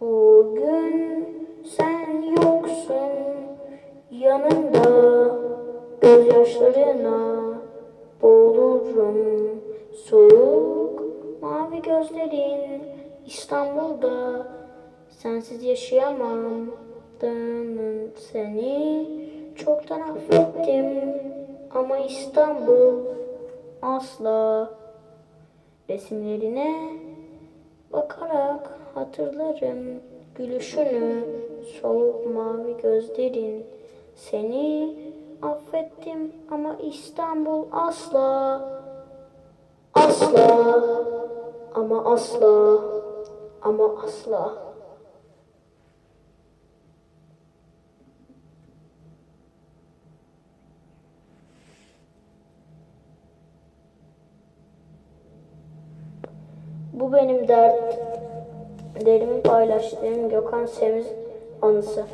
Bugün sen yoksun yanımda gözyaşlarına boğulurum. Soğuk mavi gözlerin İstanbul'da sensiz yaşayamam Dönün seni çoktan affettim ama İstanbul asla resimlerine bakarak hatırlarım. Gülüşünü soğuk mavi gözlerin seni affettim ama İstanbul asla asla ama asla ama asla. Bu benim dertlerimi paylaştığım Gökhan Semiz anısı.